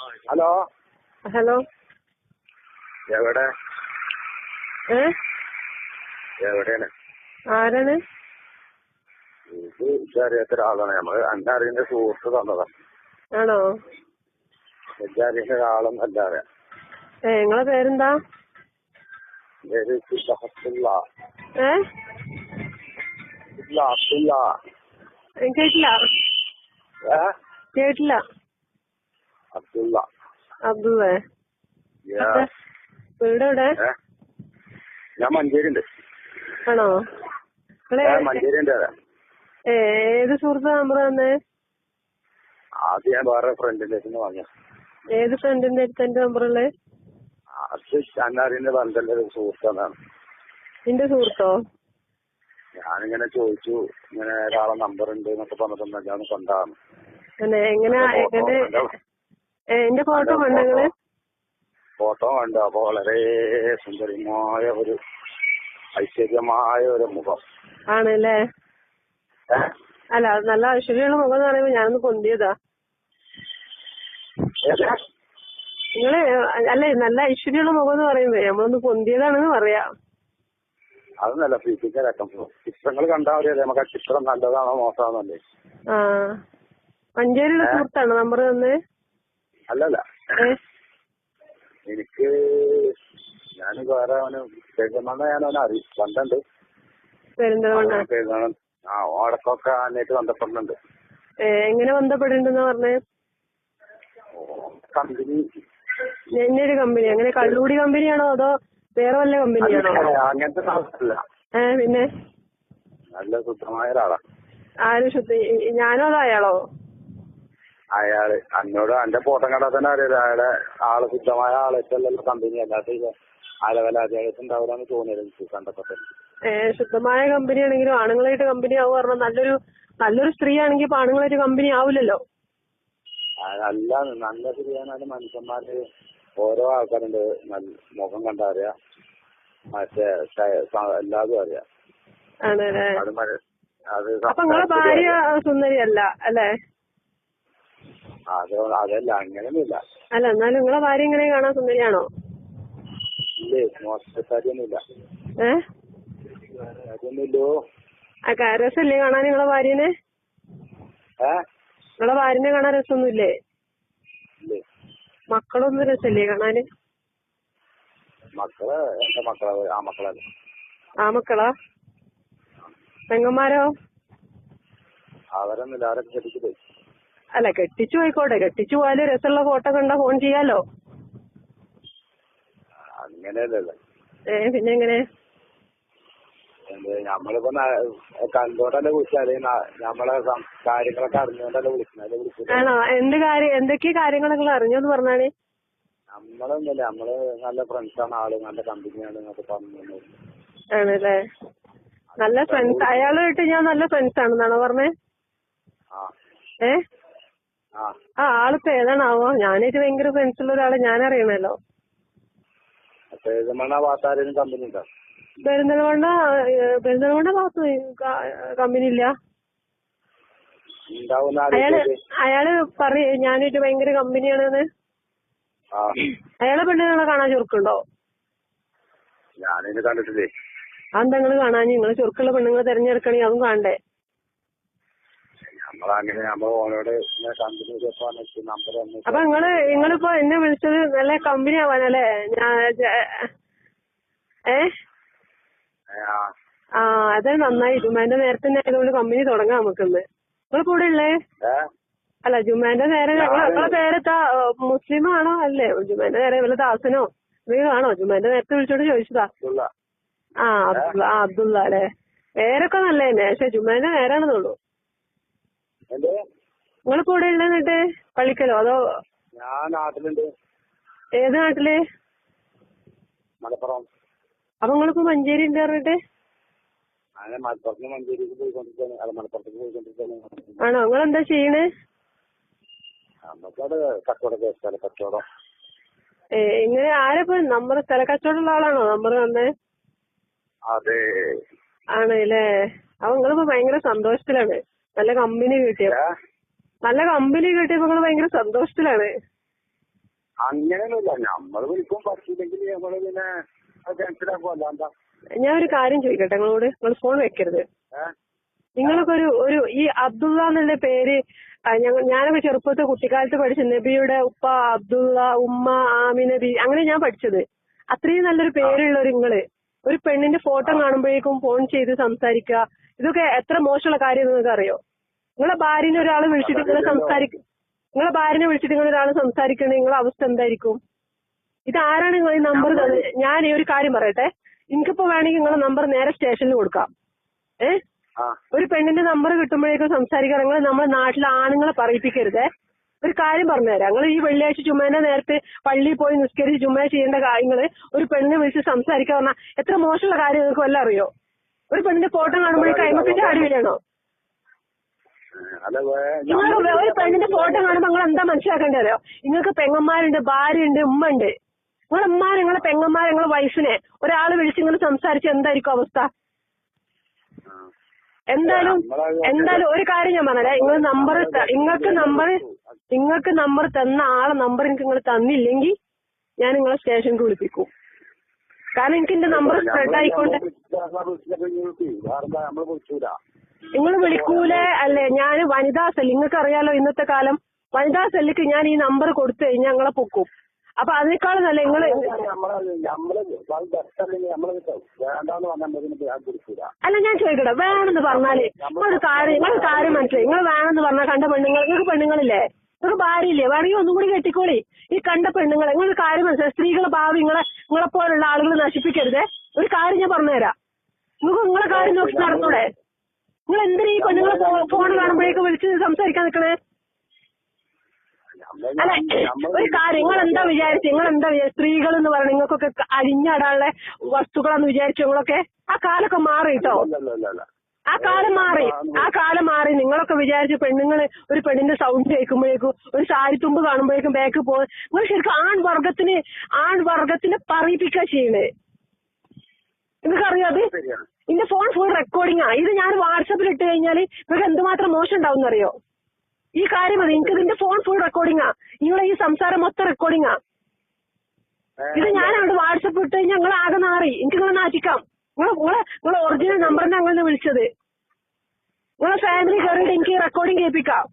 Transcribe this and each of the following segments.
Hello? Hello? എവിടെ? എവിടെയാണ്? ആരാണ്? ഇത് വിചാരിയാത്ത ഒരാളാണ്. നമ്മൾ എന്നെ അറിയുന്ന സുഹൃത്ത് തന്നതാ. ആണോ? ഇതറിയുന്ന ഒരാളൊന്നും അല്ല അറിയാം ഏ നിങ്ങളെ പേരെന്താ? പേര് അബ്ദുള്ള. അബ്ദുള്ള. കേട്ടില്ല. കേട്ടില്ല. അബ്ദുള്ള. അബ്ദുള്ളേ. വീട് എവിടെ? ഞാൻ മഞ്ചേരിണ്ട് ആണോ? ഏത് സുഹൃത്ത് നമ്പർ തന്നെ? ഞാൻ വേറെ ഫ്രണ്ടിന്റെ അടുത്ത് വാങ്ങിയ ഏത് ഫ്രണ്ടിന്റെ അടുത്ത് എന്റെ അത് ഒരു സുഹൃത്താണ് നിന്റെ സുഹൃത്തോ? ഞാനിങ്ങനെ ചോദിച്ചു ഇങ്ങനെ ഒരാളെ നമ്പർ ഉണ്ട് എന്നൊക്കെ പറഞ്ഞിട്ടുണ്ടെങ്കിൽ ഞാൻ കൊണ്ടാണ് എങ്ങനെ എങ്ങനെ? എന്റെ ഫോട്ടോ കണ്ടോ നിങ്ങൾ? ഫോട്ടോ കണ്ടു. അപ്പൊ വളരെ സുന്ദരമായ ഒരു ഐശ്വര്യമായ ഒരു മുഖം. ആണല്ലേ? അല്ല അത് നല്ല ഐശ്വര്യമുള്ള മുഖം എന്ന് പറയുമ്പോ ഞാനൊന്ന് പൊന്തിയതാ? നിങ്ങൾ അല്ലേ നല്ല ഐശ്വര്യമുള്ള മുഖം എന്ന് പറയുമ്പോ നമ്മളൊന്ന് പൊന്തിയതാണെന്ന് പറയാ. നല്ല ഫിസിക്കൽ അക്കം ചിത്രങ്ങൾ കണ്ടാൽ മതി നമുക്ക് ആ ചിത്രം നല്ലതാണോ മോശമാണോ അല്ലേ മഞ്ചേരിയുടെ? സുഹൃത്താണോ നമ്പർ തന്നെ അല്ലല്ല. എനിക്ക് ഞാൻ വേറെ അവന് പെരുന്തൽമണ്ണ ഞാൻ അവനെ അറിയും. കണ്ടുണ്ട് പെരുന്തൽമണ്ണ? ആ ഓടക്കൊക്കെ ആയിട്ട് ബന്ധപ്പെടുന്നുണ്ട് എങ്ങനെ ബന്ധപ്പെടുന്നുണ്ടെന്ന് പറഞ്ഞേ? കമ്പനി. എന്നൊരു കമ്പനി? അങ്ങനെ കള്ളൂടി കമ്പനിയാണോ അതോ വേറെ വല്ല കമ്പനിയാണോ? അങ്ങനത്തെ ഏ പിന്നെ? നല്ല ശുദ്ധമായ ഒരാളാ. ആരും ശുദ്ധ? ഞാനോ അതായാളോ അയാളോ? അയാൾ അന്നോട് അന്റെ ഫോട്ടോ കണ്ടാൽ തന്നെ അറിയാം അയാളെ ആൾ ശുദ്ധമായ ആളായിട്ടല്ലല്ലോ കമ്പനി അല്ലാത്ത ആലവലാതിയായിട്ട് ഉണ്ടാവില്ലെന്ന് തോന്നിയത് എനിക്ക് കണ്ടപ്പോ. തന്നെ. ഏ ശുദ്ധമായ കമ്പനി ആണെങ്കിലും ആണുങ്ങളായിട്ട് കമ്പനി ആവും പറഞ്ഞാൽ നല്ലൊരു നല്ലൊരു സ്ത്രീ ആണെങ്കിൽ ഇപ്പൊ ആണുങ്ങളായിട്ട് കമ്പനി ആവില്ലല്ലോ അല്ല നല്ല സ്ത്രീ ശരിയാണാലും മനുഷ്യന്മാര് ഓരോ ആൾക്കാരുണ്ട്. നല്ല മുഖം കണ്ടാ അറിയാം. മറ്റേ എല്ലാതും അറിയാം. ആണല്ലേ? അത് ഭാര്യ അത് അപ്പൊ നിങ്ങളെ ഭാര്യ സുന്ദരിയല്ല അല്ലേ? അത് അതല്ല അങ്ങനെയൊന്നുമില്ല. അല്ല എന്നാലും നിങ്ങളെ ഭാര്യ ഇങ്ങനെ കാണാൻ സുന്ദരിയാണോ? ഇല്ലേ മോശക്കാരിയൊന്നുമില്ല ഏ? അതൊന്നുമില്ലോ ആ രസമില്ലേ കാണാൻ നിങ്ങളെ ഭാര്യനെ? ഏ? നിങ്ങളെ ഭാര്യനെ കാണാൻ രസമൊന്നുമില്ലേ ഇല്ലേ. മക്കളൊന്നും രസല്ലേ കാണാന്? മക്കൾ എന്റെ മക്കളാ ആ മക്കളല്ല ആ മക്കളാ? പെങ്ങന്മാരോ? അവരൊന്നുമില്ല അവരൊക്കെ കെട്ടിച്ചിട്ട് അല്ല കെട്ടിച്ചു പോയിക്കോട്ടെ. കെട്ടിച്ചു പോയാലും രസമുള്ള ഫോട്ടോ കണ്ടാ ഫോൺ ചെയ്യാലോ? ഏ പിന്നെ എങ്ങനെ? ആണോ? എന്ത് കാര്യം എന്തൊക്കെ കാര്യങ്ങൾ നിങ്ങൾ അറിഞ്ഞോന്ന് പറഞ്ഞാൽ? നമ്മളൊന്നുമില്ല. നമ്മൾ നല്ല ഫ്രണ്ട്സാണ് ആൾ നല്ല കമ്പനിയാണ് എന്നൊക്കെ പറഞ്ഞു ആണല്ലേ? നല്ല ഫ്രണ്ട്സ് അയാളുമായിട്ട് ഞാൻ നല്ല ഫ്രണ്ട്സ് ആണെന്നാണോ പറഞ്ഞേ ഏ? ആ. ആളിപ്പോ ഏതാണാവോ? ഞാനായിട്ട് ഭയങ്കര ഫ്രണ്ട്സുള്ള ഒരാളെ ഞാൻ അറിയണല്ലോ പെരിന്തൽമണ്ണ പെരിന്തൽമണ്ണ ഭാഗത്ത് കമ്പനി ഇല്ല. അയാൾ അയാൾ പറയ ഞാനായിട്ട് ഭയങ്കര കമ്പനിയാണെന്ന്. അയാളെ പെണ്ണുങ്ങളെ കാണാൻ ചുരുക്കുണ്ടോ അതെന്താ നിങ്ങൾ കാണാൻ? നിങ്ങൾ ചുരുക്കുള്ള പെണ്ണുങ്ങളെ തെരഞ്ഞെടുക്കണേ അതും കാണണ്ടേ? നമ്മളങ്ങനെ നമ്മൾ ഓനോട് കമ്പനി അപ്പൊ നിങ്ങൾ നിങ്ങളിപ്പോ എന്നെ വിളിച്ചത് നല്ല കമ്പനി ആവാനല്ലേ? ഞാൻ ഏ? ആ. അത് നന്നായി. ജുമാന്റെ നേരത്തെ തന്നെ ആയതുകൊണ്ട് കമ്പനി തുടങ്ങാം നമുക്കിന്ന്. നിങ്ങളിപ്പോ ഇവിടെ ഉള്ളേ അല്ല ജുമാന്റെ നേരെ ഞങ്ങളെ നിങ്ങളെ പേരെത്താ മുസ്ലിം ആണോ? അല്ലേ ജുമാന്റെ നേരെ വല്ല ദാസനോ? ആണോ? ജുമാന്റെ നേരത്തെ വിളിച്ചോണ്ട് ചോദിച്ചതാ. ആ അബ്ദുള്ള ആ അബ്ദുള്ള അല്ലേ? പേരൊക്കെ നല്ല തന്നെ പക്ഷെ ജുമാന്റെ നേരാണെന്നുള്ളൂ. നിങ്ങളിപ്പോ കൂടെ ഉള്ള എന്നിട്ട് പള്ളിക്കലോ? അതോ ഞാൻ നാട്ടിലുണ്ട്. ഏത് നാട്ടിൽ? മലപ്പുറം. അപ്പൊ നിങ്ങളിപ്പോ മഞ്ചേരി ഉണ്ട് പറഞ്ഞിട്ട്? അങ്ങനെ മലപ്പുറത്ത് മഞ്ചേരിക്ക് പോയിക്കൊണ്ടിരിക്കാണ്. അല്ല മലപ്പുറത്തേക്ക് പോയിക്കൊണ്ടിരിക്കാണ്. ആണോ? ചെയ്യണേ? കച്ചവടം സ്ഥല കച്ചവടം. ഏ ഇങ്ങനെ ആരപ്പോ നമ്പർ സ്ഥല കച്ചവടമുള്ള ആളാണോ നമ്പർ തന്നെ അതെ. ആണല്ലേ. അപ്പൊ നിങ്ങളിപ്പോ ഭയങ്കര സന്തോഷത്തിലാണ്. നല്ല കമ്പനി കിട്ടിയ? നല്ല കമ്പനി കിട്ടിയപ്പോ നിങ്ങൾ ഭയങ്കര സന്തോഷത്തിലാണ്. അങ്ങനെയൊന്നുമില്ല. നമ്മൾ വിളിക്കും പിന്നെ ഞാൻ ഒരു കാര്യം ചോദിക്കട്ടെ നിങ്ങളോട്? നിങ്ങൾ ഫോൺ വെക്കരുത്. നിങ്ങൾക്ക് നിങ്ങളൊക്കെ ഒരു ഒരു ഈ അബ്ദുള്ള എന്നുള്ള പേര് ഞാനൊക്കെ ചെറുപ്പത്തിൽ കുട്ടിക്കാലത്ത് പഠിച്ച നബിയുടെ ഉപ്പ അബ്ദുള്ള ഉമ്മ ആമിന ബി അങ്ങനെ ഞാൻ പഠിച്ചത്. അത്രയും നല്ലൊരു പേരുള്ള ഒരു നിങ്ങൾ. ഒരു പെണ്ണിന്റെ ഫോട്ടോ കാണുമ്പോഴേക്കും ഫോൺ ചെയ്ത് സംസാരിക്കുക. ഇതൊക്കെ എത്ര മോശമുള്ള കാര്യം നിങ്ങൾക്ക് അറിയോ നിങ്ങളെ ഭാര്യനെ ഒരാൾ വിളിച്ചിട്ട് നിങ്ങൾ സംസാരിക്കും നിങ്ങളെ ഭാര്യനെ വിളിച്ചിട്ട് നിങ്ങൾ ഒരാൾ സംസാരിക്കണേ നിങ്ങളെ അവസ്ഥ എന്തായിരിക്കും? ഇത് ആരാണ് നിങ്ങൾ ഈ നമ്പർ തന്നത് ഞാൻ ഈ ഒരു കാര്യം പറയട്ടെ. എനിക്കിപ്പോ വേണമെങ്കിൽ നിങ്ങളെ നമ്പർ നേരെ സ്റ്റേഷനിൽ കൊടുക്കാം. ഏ? ഒരു പെണ്ണിന്റെ നമ്പർ കിട്ടുമ്പോഴേക്കും സംസാരിക്കാൻ നിങ്ങൾ നമ്മുടെ നാട്ടിലെ ആണുങ്ങളെ പറയിപ്പിക്കരുതേ. ഒരു കാര്യം പറഞ്ഞുതരാം. നിങ്ങൾ ഈ വെള്ളിയാഴ്ച ചുമേന്റെ നേരത്തെ പള്ളിയിൽ പോയി നിസ്കരിച്ച് ചുമ ചെയ്യേണ്ട കാര്യങ്ങൾ ഒരു പെണ്ണിനെ വിളിച്ച് സംസാരിക്കാൻ പറഞ്ഞാൽ എത്ര മോശമുള്ള കാര്യം നിങ്ങൾക്ക് വല്ല അറിയോ? ഒരു പെണ്ണിന്റെ ഫോട്ടോ കാണുമ്പോഴേക്കും അയിമത്തിന്റെ അടി വീഴണോ നിങ്ങൾ ഒരു പെണ്ണിന്റെ ഫോട്ടോ കാണുമ്പോൾ നിങ്ങൾ എന്താ മനസ്സിലാക്കേണ്ടതോ നിങ്ങൾക്ക് പെങ്ങന്മാരുണ്ട് ഭാര്യയുണ്ട് ഉമ്മ ഉണ്ട് നിങ്ങളെ ഉമ്മ നിങ്ങളെ പെങ്ങന്മാർ നിങ്ങളെ വൈഫിനെ? ഒരാൾ വിളിച്ച് നിങ്ങൾ സംസാരിച്ച് എന്തായിരിക്കും അവസ്ഥ. എന്തായാലും എന്തായാലും ഒരു കാര്യം ഞാൻ പറഞ്ഞേ നിങ്ങൾ നമ്പർ നിങ്ങൾക്ക് നമ്പർ നിങ്ങൾക്ക് നമ്പർ തന്ന ആളെ നമ്പർ എനിക്ക് നിങ്ങൾ തന്നില്ലെങ്കിൽ ഞാൻ നിങ്ങളെ സ്റ്റേഷനിൽ വിളിപ്പിക്കും. കാരണം എനിക്ക് എന്റെ നമ്പർ സ്പ്രെഡ് ആയിക്കൊണ്ട് നിങ്ങൾ വിളിക്കൂലേ? അല്ലേ? ഞാൻ വനിതാ സെൽ നിങ്ങൾക്ക് അറിയാലോ ഇന്നത്തെ കാലം. വനിതാ സെല്ലിക്ക് ഞാൻ ഈ നമ്പർ കൊടുത്തു കഴിഞ്ഞാൽ ഞങ്ങളെ പൊക്കും. അപ്പൊ അതിനേക്കാളും നല്ല നിങ്ങൾ അല്ല ഞാൻ ചോദിക്കട്ടെ വേണമെന്ന് പറഞ്ഞാൽ നിങ്ങളൊരു കാര്യം നിങ്ങളൊരു കാര്യം മനസ്സിലായി. നിങ്ങൾ വേണമെന്ന് പറഞ്ഞാൽ കണ്ട പെണ്ണുങ്ങൾ നിങ്ങൾക്ക് പെണ്ണുങ്ങളില്ലേ? നിങ്ങൾക്ക് ഭാര്യയില്ലേ? വേണമെങ്കിൽ ഒന്നും കൂടി കെട്ടിക്കോളി. ഈ കണ്ട പെണ്ണുങ്ങൾ നിങ്ങളൊരു കാര്യം മനസ്സിലായി. സ്ത്രീകളെ ഭാവി നിങ്ങളെ നിങ്ങളെപ്പോലുള്ള ആളുകൾ നശിപ്പിക്കരുതേ. ഒരു കാര്യം ഞാൻ പറഞ്ഞുതരാം. നിങ്ങൾക്ക് നിങ്ങളെ കാര്യം നോക്കി നടന്നൂടെ? നിങ്ങൾ എന്തിനാ ഈ പെണ്ണുങ്ങളെ ഫോൺ കാണുമ്പോഴേക്ക് വിളിച്ച് സംസാരിക്കാൻ നിൽക്കണേ അല്ല ഒരു കാര്യം നിങ്ങൾ എന്താ വിചാരിച്ചു? നിങ്ങൾ എന്താ വിചാരിച്ചു സ്ത്രീകൾ എന്ന് പറയുന്നത് നിങ്ങൾക്കൊക്കെ അരിഞ്ഞാടാനുള്ള വസ്തുക്കളാന്ന് വിചാരിച്ചു നിങ്ങളൊക്കെ ആ കാലൊക്കെ മാറി കേട്ടോ ആ കാലം മാറി. ആ കാലം മാറി. നിങ്ങളൊക്കെ വിചാരിച്ച് പെണ്ണുങ്ങൾ ഒരു പെണ്ണിന്റെ സൗണ്ട് കേൾക്കുമ്പോഴേക്കും ഒരു സാരിത്തുമ്പ് കാണുമ്പോഴേക്കും ബാക്ക് പോകും നിങ്ങൾ ശരിക്കും ആൺവർഗത്തിന് ആൺവർഗത്തിനെ ആൺ വർഗത്തിനെ പറയിപ്പിക്കുക ചെയ്യണേ. നിങ്ങൾക്കറിയാം അത്? എന്റെ ഫോൺ ഫുൾ റെക്കോർഡിംഗ് റെക്കോർഡിംഗാ ഇത് ഞാൻ വാട്സപ്പിൽ ഇട്ട് കഴിഞ്ഞാൽ നിങ്ങൾക്ക് എന്തുമാത്രം മോശം ഉണ്ടാവും അറിയോ ഈ കാര്യം മതി. നിങ്ങൾക്ക് ഇതിന്റെ ഫോൺ ഫുൾ റെക്കോർഡിംഗ് ആ. നിങ്ങളെ ഈ സംസാരം മൊത്തം റെക്കോർഡിംഗ് ആ. ഇത് ഞാൻ അവിടെ വാട്സപ്പ് ഇട്ട് കഴിഞ്ഞാൽ നിങ്ങൾ ആകെ നാറി. എനിക്ക് നിങ്ങൾ നാറ്റിക്കാം. നിങ്ങളെ നിങ്ങളെ നിങ്ങളെ ഒറിജിനൽ നമ്പറിന്റെ അങ്ങനെ വിളിച്ചത്. നിങ്ങളെ ഫാമിലി കയറിയിട്ട് എനിക്ക് റെക്കോർഡിംഗ് കേൾപ്പിക്കാം.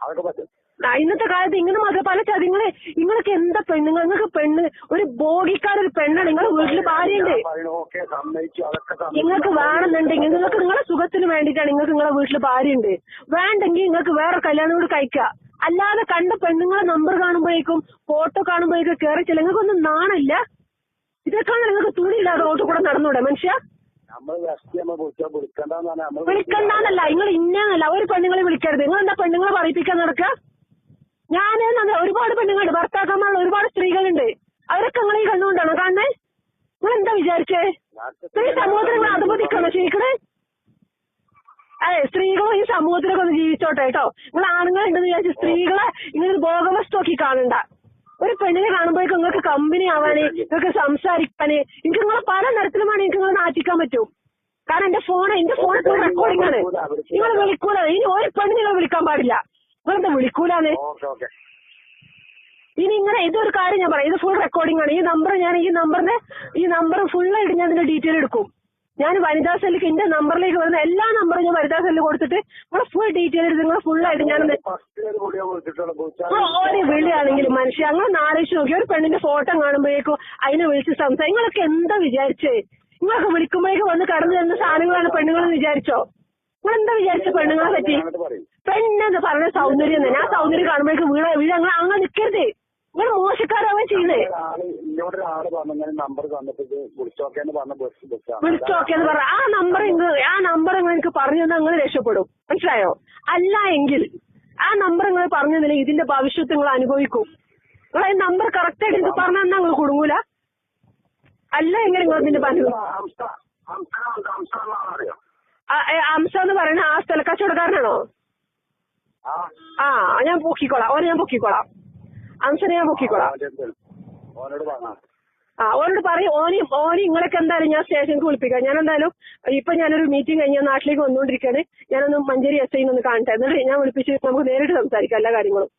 അതൊക്കെ പറ്റും. ആ, ഇന്നത്തെ കാലത്ത് ഇങ്ങനെ മാത്രം പല ചതിങ്ങളെ നിങ്ങൾക്ക് എന്താ പെണ്ണുങ്ങൾ നിങ്ങൾക്ക് പെണ്ണ് ഒരു ബോഗിക്കാരൊരു പെണ്ണാണ് നിങ്ങളെ വീട്ടിൽ ഭാര്യയുണ്ട്. നിങ്ങൾക്ക് വേണമെന്നുണ്ടെങ്കിൽ നിങ്ങൾക്ക് നിങ്ങളെ സുഖത്തിന് വേണ്ടിയിട്ടാണ് നിങ്ങൾക്ക് നിങ്ങളെ വീട്ടിൽ ഭാര്യയുണ്ട്. വേണ്ടെങ്കിൽ നിങ്ങൾക്ക് വേറെ കല്യാണം കൂടി കഴിക്കാം. അല്ലാതെ കണ്ട പെണ്ണുങ്ങളെ നമ്പർ കാണുമ്പോഴേക്കും ഫോട്ടോ കാണുമ്പോഴേക്കും കയറി ചില നിങ്ങൾക്കൊന്നും നാണല്ല. ഇതൊക്കെയാണ് നിങ്ങൾക്ക് തുണിയില്ലാതെ റോട്ടിൽ കൂടെ നടന്നൂടെ മനുഷ്യ? വിളിക്കണ്ടെന്നല്ല. നിങ്ങൾ ഇന്നല്ല ഒരു പെണ്ണുങ്ങളെ വിളിക്കരുത്. നിങ്ങൾ എന്താ പെണ്ണുങ്ങളെ പറയിപ്പിക്കാൻ നടക്കുക ഞാൻ ഒരുപാട് പെണ്ണുങ്ങളുണ്ട്. ഭർത്താക്കന്മാരുള്ള ഒരുപാട് സ്ത്രീകളുണ്ട്. അവരൊക്കെ നിങ്ങൾ ഈ കണ്ണുകൊണ്ടാണോ കാണുന്നേ? നിങ്ങൾ എന്താ വിചാരിച്ചേ സ്ത്രീ സമൂഹത്തിൽ നിങ്ങൾ അധപതിക്കാണോ ജീവിക്കണേ അതെ സ്ത്രീകളും ഈ സമൂഹത്തിലൊക്കെ ഒന്ന് ജീവിച്ചോട്ടെ കേട്ടോ. നിങ്ങൾ ആണുങ്ങളുണ്ടെന്ന് വിചാരിച്ച് സ്ത്രീകളെ ഇങ്ങനെ ഭോഗവസ്തുക്കി കാണണ്ട. ഒരു പെണ്ണിനെ കാണുമ്പോഴേക്കും നിങ്ങൾക്ക് കമ്പനി ആവാന് നിങ്ങൾക്ക് സംസാരിക്കാന് എനിക്ക് നിങ്ങളെ പല തരത്തിലുമാണ് എനിക്ക് നിങ്ങൾ നാറ്റിക്കാൻ പറ്റും. കാരണം എന്റെ ഫോൺ എന്റെ ഫോൺ ഫുൾ റെക്കോർഡിംഗ് ആണ്. നിങ്ങൾ വിളിക്കൂല. ഇനി ഒരു പെണ്ണ് നിങ്ങൾ വിളിക്കാൻ പാടില്ല. നിങ്ങളെന്താ വിളിക്കൂലാന്ന്. Okay okay. ഇനി ഇങ്ങനെ ഇതൊരു കാര്യം ഞാൻ പറയാം. ഇത് ഫുൾ റെക്കോർഡിംഗ് ആണ്. ഈ നമ്പർ ഞാൻ ഈ നമ്പറിന്റെ ഈ നമ്പർ ഫുൾ ആയിട്ട് ഞാൻ ഇതിന്റെ ഡീറ്റെയിൽ എടുക്കും. ഞാൻ വനിതാ സെല്ലിക്ക് എന്റെ നമ്പറിലേക്ക് വരുന്ന എല്ലാ നമ്പറും ഞാൻ വനിതാ സെല്ലിൽ കൊടുത്തിട്ട് നിങ്ങളെ ഫുൾ ഡീറ്റെയിൽ എടുത്ത് നിങ്ങൾ ആയിട്ട് ഞാൻ ഒരു വിളിയാണെങ്കിലും മനുഷ്യ അങ്ങനെ നാലേശ് നോക്കി. ഒരു പെണ്ണിന്റെ ഫോട്ടോ കാണുമ്പോഴേക്കും അതിനെ വിളിച്ച് സംസാരിക്കും. നിങ്ങളൊക്കെ എന്താ വിചാരിച്ചേ? നിങ്ങളൊക്കെ വിളിക്കുമ്പോഴേക്കും വന്ന് കടന്നു തരുന്ന സാധനങ്ങളാണ് പെണ്ണുങ്ങളെന്ന് വിചാരിച്ചോ? എന്താ വിചാരിച്ച പെണ്ണുങ്ങളെ പറ്റി? പെണ്ണെന്ന് പറഞ്ഞ സൗന്ദര്യം തന്നെ. ആ സൗന്ദര്യം കാണുമ്പോഴേക്കും വീണ വീട് അങ്ങനെ അങ്ങനെ നിൽക്കരുത് നിങ്ങൾ മോശക്കാരാവാ ഇത് വിളിച്ചോക്കേന്ന് പറ ആ നമ്പർ ആ നമ്പർ എനിക്ക് പറഞ്ഞു തന്നാൽ നിങ്ങൾ രക്ഷപ്പെടും. മനസ്സിലായോ? അല്ല എങ്കിൽ ആ നമ്പർ നിങ്ങൾ പറഞ്ഞു തന്നില്ല ഇതിന്റെ ഭവിഷ്യത്ത് നിങ്ങൾ അനുഭവിക്കും. നിങ്ങൾ ഈ നമ്പർ കറക്റ്റ് ആയിട്ട് എനിക്ക് പറഞ്ഞു തന്നാൽ നിങ്ങൾ കുടുങ്ങൂല? അല്ല എങ്കിൽ നിങ്ങൾ ഇതിന്റെ പറഞ്ഞു അറിയോ? അംസ എന്ന് പറയുന്ന ആ സ്ഥല കച്ചവടക്കാരനാണോ? ആ. ഞാൻ പൊക്കിക്കോളാം. ഓനെ ഞാൻ പൊക്കിക്കോളാം. അംസനെ ഞാൻ പൊക്കിക്കോളാം. ആ ഓനോട് പറയും. ഓനി ഓനി നിങ്ങളൊക്കെ എന്തായാലും ഞാൻ സ്റ്റേഷനിൽ വിളിപ്പിക്കാം. ഞാൻ എന്തായാലും ഇപ്പൊ ഞാനൊരു മീറ്റിംഗ് കഴിഞ്ഞ നാട്ടിലേക്ക് വന്നുകൊണ്ടിരിക്കുകയാണ് ഞാനൊന്ന് മഞ്ചേരി എസ് ഐ ഒന്ന് കാണട്ടെ. എന്നിട്ട് ഞാൻ വിളിപ്പിച്ച് നമുക്ക് നേരിട്ട് സംസാരിക്കാം എല്ലാ കാര്യങ്ങളും.